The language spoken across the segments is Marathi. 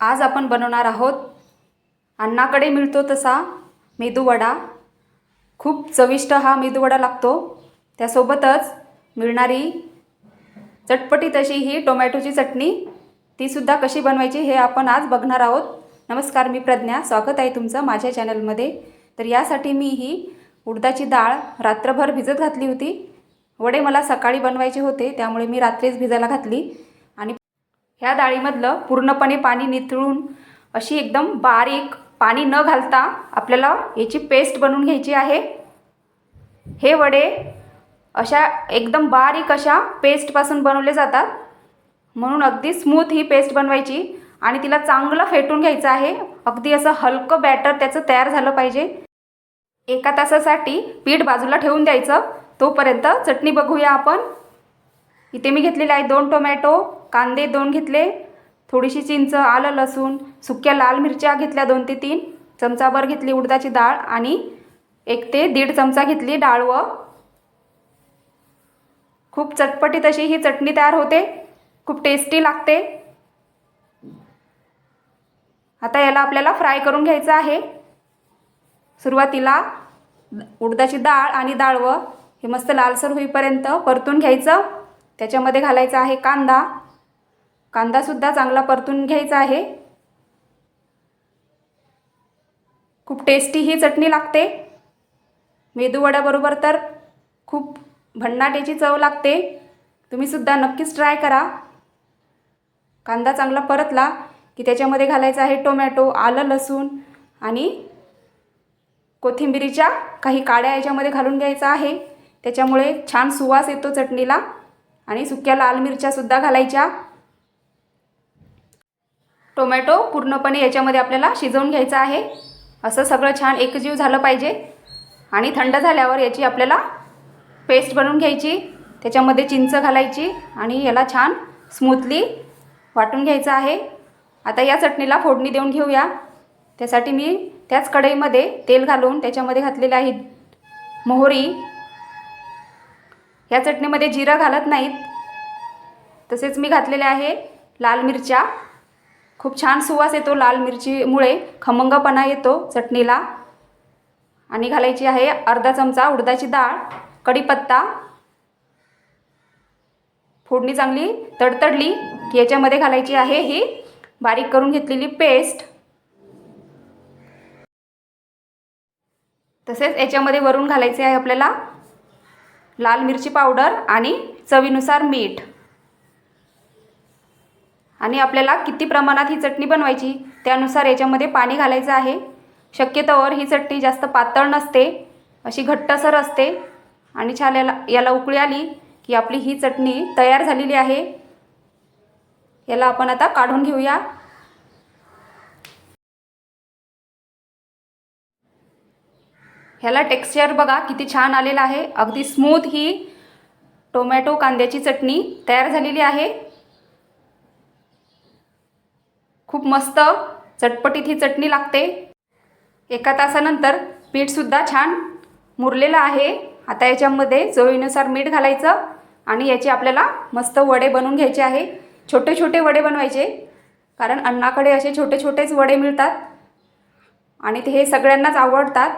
आज आपण बनवणार आहोत. अन्नाकडे मिळतो तसा मेदूवडा खूप चविष्ट हा मेदूवडा लागतो. त्यासोबतच मिळणारी चटपटीत अशी ही टोमॅटोची चटणी तीसुद्धा कशी बनवायची हे आपण आज बघणार आहोत. नमस्कार मी प्रज्ञा. स्वागत आहे तुमचं माझ्या चॅनलमध्ये. तर यासाठी मी ही उडदाची डाळ रात्रभर भिजत घातली होती. वडे मला सकाळी बनवायचे होते त्यामुळे मी रात्रीच भिजायला घातली. ह्या डाळीमधलं पूर्णपणे पाणी निथळून अशी एकदम बारीक पाणी न घालता आपल्याला याची पेस्ट बनवून घ्यायची आहे. हे वडे अशा एकदम बारीक अशा पेस्टपासून बनवले जातात. म्हणून अगदी स्मूथ ही पेस्ट बनवायची आणि तिला चांगलं फेटून घ्यायचं आहे. अगदी असं हलकं बॅटर त्याचं तयार झालं पाहिजे. एका तासासाठी पीठ बाजूला ठेवून द्यायचं. तोपर्यंत चटणी बघूया आपण. इथे मी घेतलेले आहे दोन टोमॅटो कांदे दोन घेतले थोडीशी चिंच आलं लसूण सुक्या लाल मिरच्या घेतल्या दोन ते तीन चमचाभर घेतली उडदाची डाळ आणि एक ते दीड चमचा घेतली डाळ व खूप चटपटीत अशी ही चटणी तयार होते. खूप टेस्टी लागते. आता याला आपल्याला फ्राय करून घ्यायचं आहे. सुरुवातीला उडदाची डाळ आणि डाळवं हे मस्त लालसर होईपर्यंत परतून घ्यायचं. त्याच्यामध्ये घालायचा आहे कांदा. कांदासुद्धा चांगला परतून घ्यायचा आहे. खूप टेस्टी ही चटणी लागते. मेदूवड्याबरोबर तर खूप भन्नाट्याची चव लागते. तुम्हीसुद्धा नक्कीच ट्राय करा. कांदा चांगला परतला की त्याच्यामध्ये घालायचा आहे टोमॅटो आलं लसूण आणि कोथिंबिरीच्या काही काड्या याच्यामध्ये घालून घ्यायचा आहे. त्याच्यामुळे छान सुवास येतो चटणीला. आणि सुक्या लाल मिरच्यासुद्धा घालायच्या. टोमॅटो पूर्णपणे याच्यामध्ये आपल्याला शिजवून घ्यायचं आहे. असं सगळं छान एकजीव झालं पाहिजे. आणि थंड झाल्यावर याची आपल्याला पेस्ट बनवून घ्यायची. त्याच्यामध्ये चिंच घालायची आणि याला छान स्मूथली वाटून घ्यायचं आहे. आता या चटणीला फोडणी देऊन घेऊया. त्यासाठी मी त्याच कढईमध्ये तेल घालून त्याच्यामध्ये घातलेले आहे मोहरी ह्या चटणीमध्ये जिरं घालत नाहीत. तसेच मी घातलेले आहे लाल मिरच्या. खूप छान सुवास येतो लाल मिरचीमुळे. खमंगपणा येतो चटणीला. आणि घालायची आहे अर्धा चमचा उडदाची डाळ कढीपत्ता. फोडणी चांगली तडतडली की याच्यामध्ये घालायची आहे ही बारीक करून घेतलेली पेस्ट. तसेच याच्यामध्ये वरून घालायचे आहे आपल्याला लाल मिरची पावडर आणि चवीनुसार मीठ. आणि आपल्याला किती प्रमाणात ही चटणी बनवायची त्यानुसार याच्यामध्ये पाणी घालायचं आहे. शक्यतोवर ही चटणी जास्त पातळ नसते अशी घट्टसर असते. आणि छान याला याला उकळी आली की आपली ही चटणी तयार झालेली आहे. याला आपण आता काढून घेऊया. ह्याला टेक्स्चर बघा किती छान आलेलं आहे. अगदी स्मूथ ही टोमॅटो कांद्याची चटणी तयार झालेली आहे. खूप मस्त चटपटीत ही चटणी लागते. एका तासानंतर पीठसुद्धा छान मुरलेलं आहे. आता याच्यामध्ये चवीनुसार मीठ घालायचं आणि याचे आपल्याला मस्त वडे बनवून घ्यायचे आहे. छोटे छोटे वडे बनवायचे कारण अण्णाकडे असे छोटे छोटेच वडे मिळतात आणि ते हे सगळ्यांनाच आवडतात.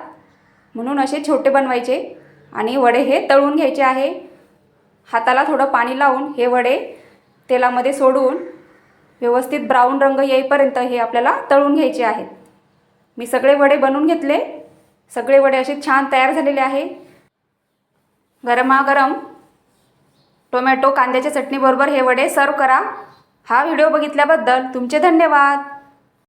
म्हणून असे छोटे बनवायचे आणि वडे हे तळून घ्यायचे आहे. हाताला थोडं पाणी लावून हे वडे तेलामध्ये सोडून व्यवस्थित ब्राऊन रंग येईपर्यंत हे आपल्याला तळून घ्यायचे आहेत. मी सगळे वडे बनवून घेतले. सगळे वडे असे छान तयार झालेले आहे. गरमागरम टोमॅटो कांद्याच्या चटणीबरोबर हे वडे सर्व करा. हा व्हिडिओ बघितल्याबद्दल तुमचे धन्यवाद.